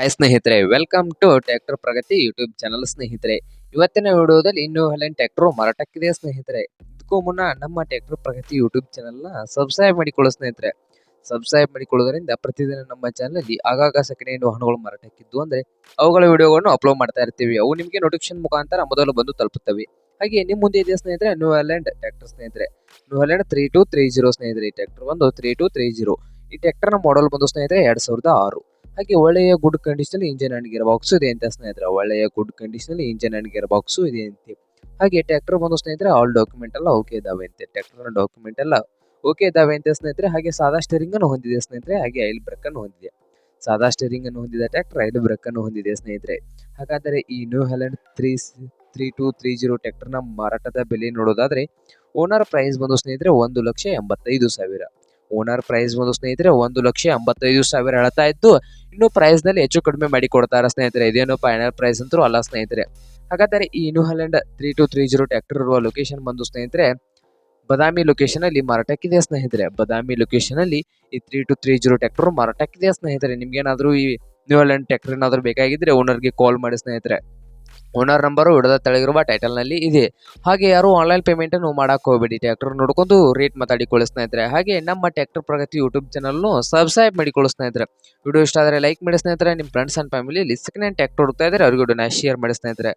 Hi ಸ್ನೇಹಿತರೆ welcome to tractor Pragati YouTube channel ಸ್ನೇಹಿತರೆ. ಇವತ್ತಿನ ವಿಡಿಯೋದಲ್ಲಿ ಇನ್ನೂ ಹಲೆನ್ ಟ್ರ್ಯಾಕ್ಟರ್ ಮಾರಾಟಕ್ಕಿದೆ ಸ್ನೇಹಿತರೆ? ಇದಕ್ಕೂ ಮುನ್ನ ನಮ್ಮ ಟ್ರ್ಯಾಕ್ಟರ್ ಪ್ರಗತಿ ಯೂಟ್ಯೂಬ್ ಚಾನಲ್ನ ಸಬ್ಸ್ಕ್ರೈಬ್ ಮಾಡಿಕೊಳ್ಳೋ ಸ್ನೇಹಿತರೆ. ಸಬ್ಸ್ಕ್ರೈಬ್ ಮಾಡಿಕೊಳ್ಳೋದ್ರಿಂದ ಪ್ರತಿದಿನ ನಮ್ಮ ಚಾನಲಲ್ಲಿ ಆಗಾಗ ಸೆಕೆಂಡ್ ಹ್ಯಾಂಡ್ ವಾಹನಗಳು ಮಾರಾಟಕ್ಕಿದ್ದು ಅಂದ್ರೆ ಅವುಗಳ ವಿಡಿಯೋಗಳನ್ನು ಅಪ್ಲೋಡ್ ಮಾಡ್ತಾ ಇರ್ತೀವಿ. ಅವು ನಿಮಗೆ ನೋಟಿಫಿಕೇಶನ್ ಮುಖಾಂತರ ಮೊದಲು ಬಂದು ತಲುಪುತ್ತವೆ. ಹಾಗೆ ನಿಮ್ಮ ಮುಂದೆ ಇದೆ ಸ್ನೇಹಿತರೆ? ನ್ಯೂ ಹ್ಯಾಲೆಂಡ್ ಟ್ರ್ಯಾಕ್ಟರ್ ಸ್ನೇಹಿತರೆ. New Holland three two three zero ಸ್ನೇಹಿತರೆ. ಟ್ರ್ಯಾಕ್ಟರ್ ಬಂದು ತ್ರೀ ಟು ತ್ರೀ ಜೀರೋ ಈ ಟ್ರ್ಯಾಕ್ಟರ್ನ ಮಾಡಲ್ ಬಂದು ಸ್ನೇಹಿತರೆ, ಎರಡು ಸಾವಿರದ ಆರು. ಹಾಗೆ ಒಳ್ಳೆಯ good condition engine and gear box ಇದೆ ಅಂತ ಸ್ನೇಹಿತರೆ, ಒಳ್ಳೆಯ good condition engine and gear box ಇದೆ ಅಂತೆ. ಹಾಗೆ ಟ್ರ್ಯಾಕ್ಟರ್ ಬಂದು ಸ್ನೇಹಿತರೆ ಆಲ್ ಡಾಕ್ಯುಮೆಂಟ್ ಎಲ್ಲ ಓಕೆ ಇದಾವೆ ಅಂತೆ. ಟ್ರ್ಯಾಕ್ಟರ್ ಡಾಕ್ಯುಮೆಂಟ್ ಎಲ್ಲ ಓಕೆ ಇದಾವೆ ಅಂತ ಸ್ನೇಹಿತರೆ. ಹಾಗೆ ಸಾದಾ ಸ್ಟೇರಿಂಗ್ ಅನ್ನು ಹೊಂದಿದೆ ಸ್ನೇಹಿತರೆ, ಹಾಗೆ ಐಲ್ ಬ್ರೇಕ್ ಅನ್ನು ಹೊಂದಿದೆ. ಸಾದಾ ಸ್ಟೇರಿಂಗ್ ಅನ್ನು ಹೊಂದಿದ ಟ್ರ್ಯಾಕ್ಟರ್ ಐದು ಬ್ರೇಕ್ ಅನ್ನು ಹೊಂದಿದೆ ಸ್ನೇಹಿತರೆ. ಹಾಗಾದರೆ ಈ new Holland three three two three zero ಟ್ರ್ಯಾಕ್ಟರ್ನ ಮಾರಾಟದ ಬೆಲೆ ನೋಡೋದಾದ್ರೆ ಓನರ್ ಪ್ರೈಸ್ ಬಂದು ಸ್ನೇಹಿತರೆ ಒಂದು ಲಕ್ಷ ಎಂಬತ್ತೈದು ಸಾವಿರ. ಓನರ್ ಪ್ರೈಸ್ ಬಂದು ಸ್ನೇಹಿತರೆ ಒಂದು ಲಕ್ಷ ಎಂಬತ್ತೈದು ಸಾವಿರ ಹೇಳ್ತಾ ಇದ್ದು ಇನ್ನು ಪ್ರೈಸ್ನಲ್ಲಿ ಹೆಚ್ಚು ಕಡಿಮೆ ಮಾಡಿ ಕೊಡ್ತಾರೆ ಸ್ನೇಹಿತರೆ. ಇದೇನು ಫೈನಲ್ ಪ್ರೈಸ್ ಅಂತೂ ಅಲ್ಲ ಸ್ನೇಹಿತರೆ. ಹಾಗಾದರೆ ಈ new Holland three two three zero tractor ಇರುವ ಲೊಕೇಶನ್ ಬಂದು ಸ್ನೇಹಿತರೆ, ಬದಾಮಿ ಲೊಕೇಶನ್ ಅಲ್ಲಿ ಮಾರಾಟಕ್ಕಿದೆ ಸ್ನೇಹಿತರೆ? ಬದಾಮಿ ಲೊಕೇಶನ್ ಅಲ್ಲಿ ಈ three two three zero tractor ಮಾರಾಟಕ್ಕಿದೆ ಸ್ನೇಹಿತರೆ? ನಿಮ್ಗೇನಾದ್ರೂ ಈ ನ್ಯೂ ಹಲ್ಯಾಂಡ್ ಟ್ರ್ಯಾಕ್ಟರ್ ಏನಾದರೂ ಬೇಕಾಗಿದ್ರೆ ಓನರ್ಗೆ ಕಾಲ್ ಮಾಡಿ ಸ್ನೇಹಿತರೆ. ಓನರ್ ನಂಬರು ಹಿಡಿದ ತಳಗಿರುವ ಟೈಟಲ್ನಲ್ಲಿ ಇದೆ. ಹಾಗೆ ಯಾರು ಆನ್ಲೈನ್ ಪೇಮೆಂಟನ್ನು ಮಾಡಕ್ ಹೋಗಬೇಡಿ. ಟ್ರ್ಯಾಕ್ಟರ್ ನೋಡ್ಕೊಂಡು ರೇಟ್ ಮಾತಾಡಿಕೊಳ್ಳಿ ಸ್ನೇಹಿತರೆ ಹಾಗೆ ನಮ್ಮ ಟ್ರ್ಯಾಕ್ಟರ್ ಪ್ರಗತಿ ಯೂಟ್ಯೂಬ್ ಚಾನಲ್ನು ಸಬ್ಸ್ಕ್ರೈಬ್ ಮಾಡಿಕೊಳ್ಳಿ ಸ್ನೇಹಿತರೆ ವಿಡಿಯೋ ಇಷ್ಟ ಆದರೆ ಲೈಕ್ ಮಾಡಿ ಸ್ನೇಹಿತರೆ. ನಿಮ್ಮ ಫ್ರೆಂಡ್ಸ್ ಆ್ಯಂಡ್ ಫ್ಯಾಮಿಲಿಯಲ್ಲಿ ಸೆಕೆಂಡ್ ಹ್ಯಾಂಡ್ ಟ್ಯಾಕ್ಟರ್ ಹುಡುಕ್ತಾ ಇದ್ದಾರೆ ಅವ್ರಿಗೆ ಶೇರ್ ಮಾಡಿ ಸ್ನೇಹಿತರೆ.